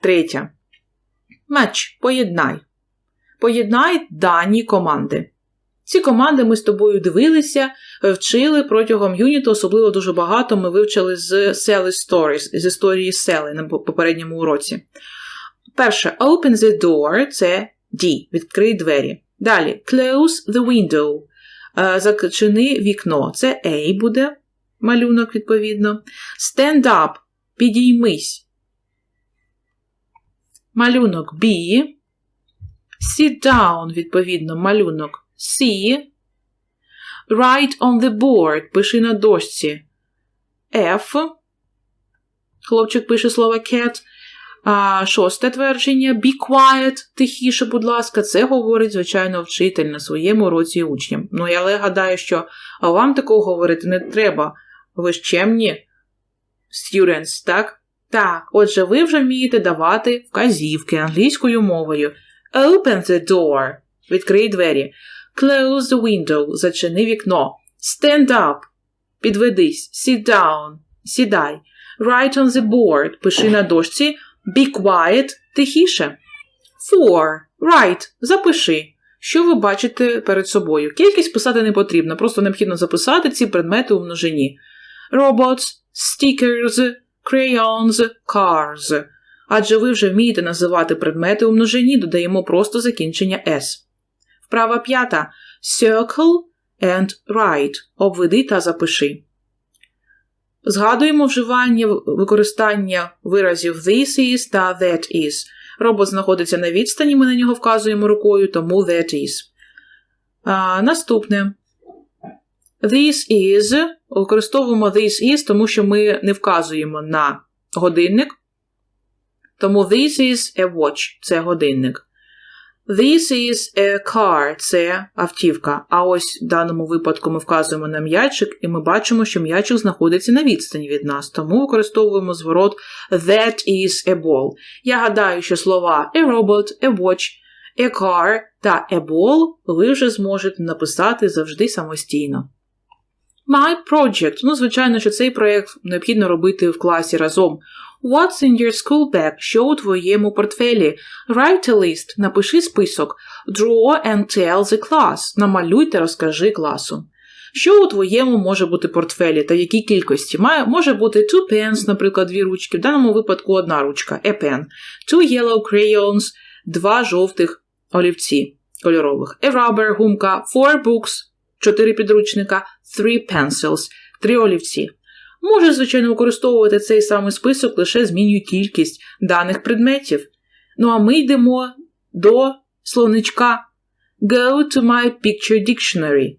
Третя. Матч. Поєднай. Поєднай дані команди. Ці команди ми з тобою дивилися, вчили протягом юніту, особливо дуже багато ми вивчили з Sally Stories, з історії Селі на попередньому уроці. Перше, open the door це D, відкрий двері. Далі, close the window. Е, Зачини вікно. Це A буде малюнок, відповідно. Stand up, підіймись. Малюнок B. Sit down, відповідно, малюнок C. Write on the board, пиши на дошці. F. Хлопчик пише слово cat. А, Шосте твердження. Be quiet, тихіше, будь ласка, це говорить, звичайно, вчитель на своєму уроці учням. Ну, я гадаю, що вам такого говорити не треба. Ви ж чемні students, так? Так, отже, ви вже вмієте давати вказівки англійською мовою. Open the door. Відкрий двері. Close the window. Зачини вікно. Stand up. Підведись. Sit down. Сідай. Write on the board. Пиши на дошці. Be quiet. Тихіше. Four. Write. Запиши. Що ви бачите перед собою? Кількість писати не потрібно, просто необхідно записати ці предмети у множині. Robots, stickers, crayons, cars. Адже ви вже вмієте називати предмети у множині, додаємо просто закінчення S. Вправа п'ята. Circle and write. Обведи та запиши. Згадуємо вживання використання виразів this is та that is. Робот знаходиться на відстані, ми на нього вказуємо рукою, тому that is. А, Наступне. This is. Використовуємо this is, тому що ми не вказуємо на годинник. Тому this is a watch це годинник. This is a car це автівка. А ось в даному випадку ми вказуємо на м'ячик, і ми бачимо, що м'ячик знаходиться на відстані від нас, тому використовуємо зворот That is a ball. Я гадаю, що слова a robot, a watch, a car та a ball ви вже зможете написати завжди самостійно. My project. Ну, звичайно, що цей проєкт необхідно робити в класі разом. What's in your school bag? Що у твоєму портфелі? Write a list. Напиши список. Draw and tell the class. Намалюй та розкажи класу. Що у твоєму може бути портфелі та в якій кількості? Має, може бути two pens, наприклад, дві ручки, в даному випадку одна ручка, a pen. Two yellow crayons, два жовтих олівці кольорових. A rubber, гумка, four books, чотири підручника, three pencils, три олівці. Може, звичайно, використовувати цей самий список, лише змінює кількість даних предметів. Ну а ми йдемо до словничка Go to my picture dictionary.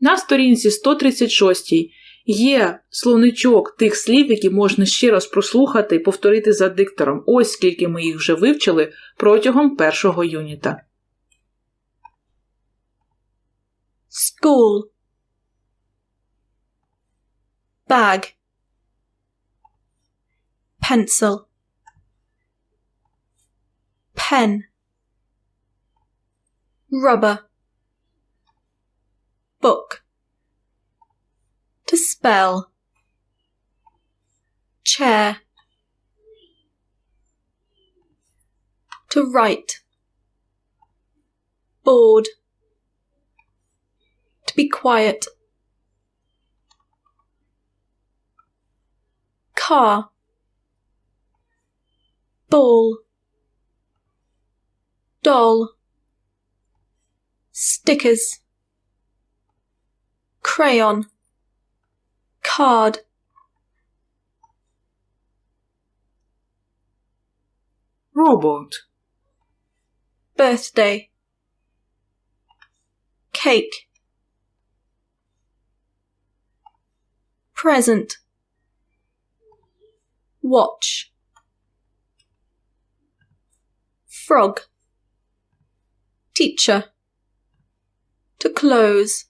На сторінці 136 є словничок тих слів, які можна ще раз прослухати і повторити за диктором. Ось скільки ми їх вже вивчили протягом першого юніта. School. Bag. Pencil. Pen. Rubber. Book. To spell. Chair. To write. Board. To be quiet. Car. Ball. Doll. Stickers. Crayon. Card. Robot. Birthday. Cake. Present. Watch. Frog. Teacher. To close.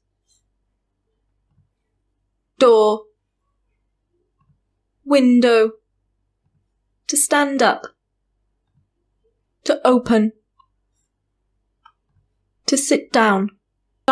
Door. Window. To stand up. To open. To sit down.